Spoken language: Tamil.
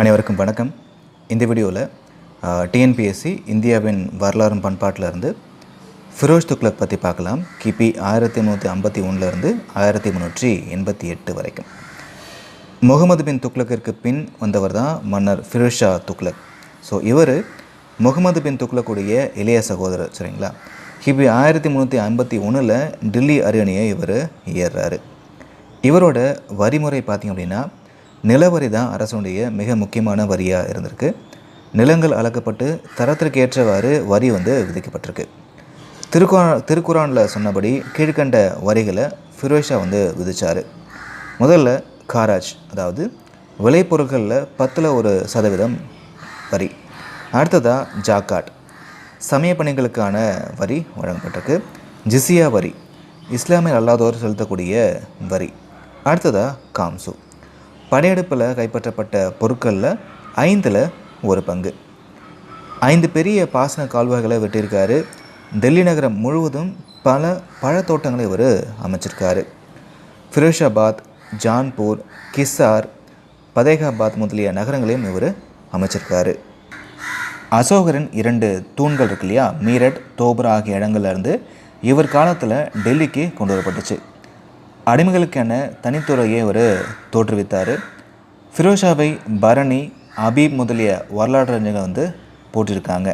அனைவருக்கும் வணக்கம். இந்த வீடியோவில் டிஎன்பிஎஸ்சி இந்தியாவின் வரலாறும் பண்பாட்டில் இருந்து ஃபிரோஸ் துக்ளக் பற்றி பார்க்கலாம். கிபி ஆயிரத்தி முந்நூற்றி ஐம்பத்தி ஒன்றுலேருந்து ஆயிரத்தி முந்நூற்றி எண்பத்தி எட்டு வரைக்கும். முகமது பின் துக்ளக்கிற்கு பின் வந்தவர் தான் மன்னர் ஃபிரோஷா துக்லக் துக்ளக் ஸோ இவர் முகமது பின் துக்ளக்குடைய இளைய சகோதரர் சரிங்களா? கிபி ஆயிரத்தி முந்நூற்றி ஐம்பத்தி ஒன்றில் டில்லி அரியணையை இவர் ஏறுறாரு. இவரோட வரிமுறை பார்த்திங்க அப்படின்னா நிலவரி தான் அரசனுடைய மிக முக்கியமான வரியாக இருந்திருக்கு. நிலங்கள் அளக்கப்பட்டு தரத்திற்கு ஏற்றவாறு வரி வந்து விதிக்கப்பட்டிருக்கு. திருக்குறா திருக்குறானில் சொன்னபடி கீழ்கண்ட வரிகளை ஃபிரோஷா வந்து விதிச்சார். முதல்ல காராஜ் அதாவது விளைபொருட்களில் பத்தில் ஒரு சதவீதம் வரி. அடுத்ததாக ஜாக்காட் சமய பணிகளுக்கான வரி வழங்கப்பட்டிருக்கு. ஜிசியா வரி இஸ்லாமியர் அல்லாதோர் செலுத்தக்கூடிய வரி. அடுத்ததாக காம்சு. படையெடுப்பில் கைப்பற்றப்பட்ட பொருட்களில் ஐந்தில் ஒரு பங்கு. ஐந்து பெரிய பாசன கால்வாய்களை வெட்டியிருக்காரு. டெல்லி நகரம் முழுவதும் பல பழத்தோட்டங்களை இவர் அமைச்சிருக்காரு. ஃபிரோஷாபாத் ஜான்பூர் கிஸ்ஸார் பதேகாபாத் முதலிய நகரங்களையும் இவர் அமைச்சிருக்காரு. அசோகரின் இரண்டு தூண்கள் இருக்கு இல்லையா? மீரட் தோபுரா ஆகிய இடங்கள்ல இருந்து இவர் காலத்தில் டெல்லிக்கு கொண்டு வரப்பட்டுச்சு. அடிமைகளுக்கென தனித்துறையை ஒரு தோற்றுவித்தார். ஃபிரோஷாவை பரணி அபீப் முதலிய வரலாற்று அறிஞர்கள் வந்து போட்டிருக்காங்க